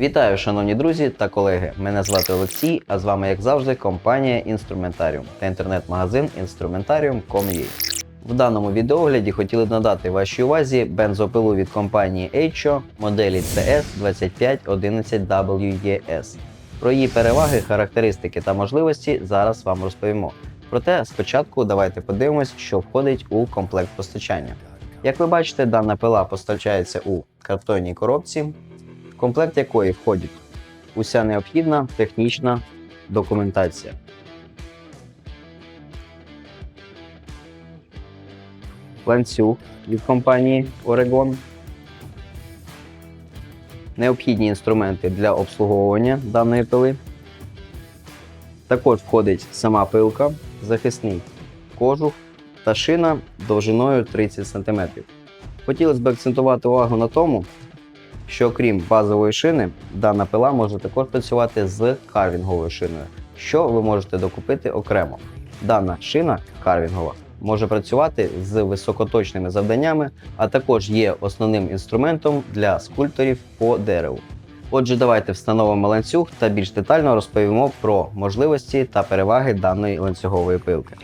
Вітаю, шановні друзі та колеги. Мене звати Олексій, а з вами, як завжди, компанія Інструментаріум та інтернет-магазин Instrumentarium.com.ua. В даному відеогляді хотіли б надати вашій увазі бензопилу від компанії Eicho моделі CS2511WES. Про її переваги, характеристики та можливості зараз вам розповімо. Проте спочатку давайте подивимось, що входить у комплект постачання. Як ви бачите, дана пила постачається у картонній коробці, комплект якої входить уся необхідна технічна документація. Ланцюг від компанії Oregon. Необхідні інструменти для обслуговування даної пили. Також входить сама пилка, захисний кожух та шина довжиною 30 см. Хотілося б акцентувати увагу на тому, що окрім базової шини, дана пила може також працювати з карвінговою шиною, що ви можете докупити окремо. Дана шина карвінгова може працювати з високоточними завданнями, а також є основним інструментом для скульпторів по дереву. Отже, давайте встановимо ланцюг та більш детально розповімо про можливості та переваги даної ланцюгової пилки.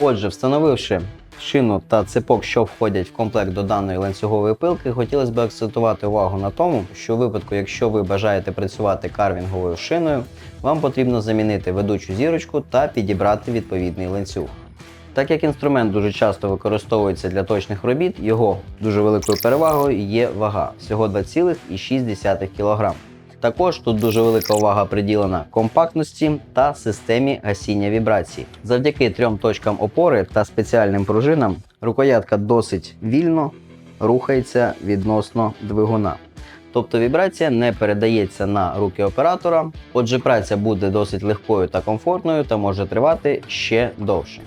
Отже, встановивши шину та цепок, що входять в комплект до даної ланцюгової пилки, хотілося б акцентувати увагу на тому, що у випадку, якщо ви бажаєте працювати карвінговою шиною, вам потрібно замінити ведучу зірочку та підібрати відповідний ланцюг. Так як інструмент дуже часто використовується для точних робіт, його дуже великою перевагою є вага всього 2,6 кг. Також тут дуже велика увага приділена компактності та системі гасіння вібрацій. Завдяки трьом точкам опори та спеціальним пружинам рукоятка досить вільно рухається відносно двигуна. Тобто вібрація не передається на руки оператора, отже, праця буде досить легкою та комфортною та може тривати ще довше.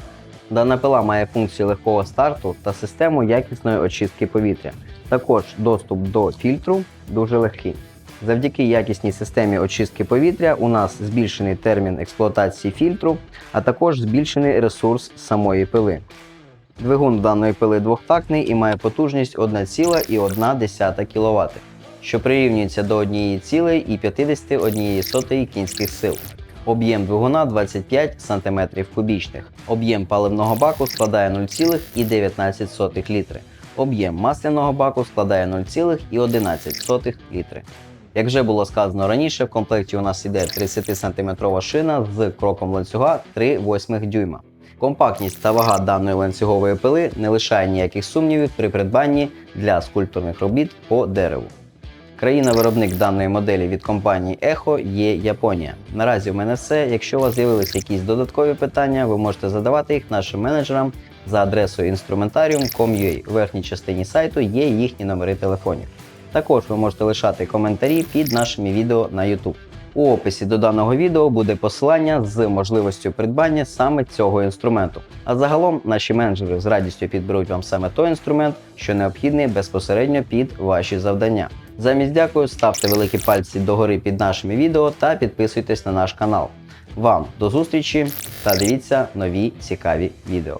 Дана пила має функцію легкого старту та систему якісної очистки повітря. Також доступ до фільтру дуже легкий. Завдяки якісній системі очистки повітря у нас збільшений термін експлуатації фільтру, а також збільшений ресурс самої пили. Двигун даної пили двохтактний і має потужність 1,1 кВт, що прирівнюється до 1,51 кінських сил. Об'єм двигуна 25 см кубічних. Об'єм паливного баку складає 0,19 літри. Об'єм масляного баку складає 0,11 літри. Як вже було сказано раніше, в комплекті у нас іде 30-сантиметрова шина з кроком ланцюга 3,8 дюйма. Компактність та вага даної ланцюгової пили не лишає ніяких сумнівів при придбанні для скульптурних робіт по дереву. Країна-виробник даної моделі від компанії Echo є Японія. Наразі в мене все. Якщо у вас з'явилися якісь додаткові питання, ви можете задавати їх нашим менеджерам за адресою instrumentarium.com.ua. У верхній частині сайту є їхні номери телефонів. Також ви можете лишати коментарі під нашими відео на YouTube. У описі до даного відео буде посилання з можливістю придбання саме цього інструменту. А загалом наші менеджери з радістю підберуть вам саме той інструмент, що необхідний безпосередньо під ваші завдання. Замість дякую, ставте великі пальці догори під нашими відео та підписуйтесь на наш канал. Вам до зустрічі та дивіться нові цікаві відео.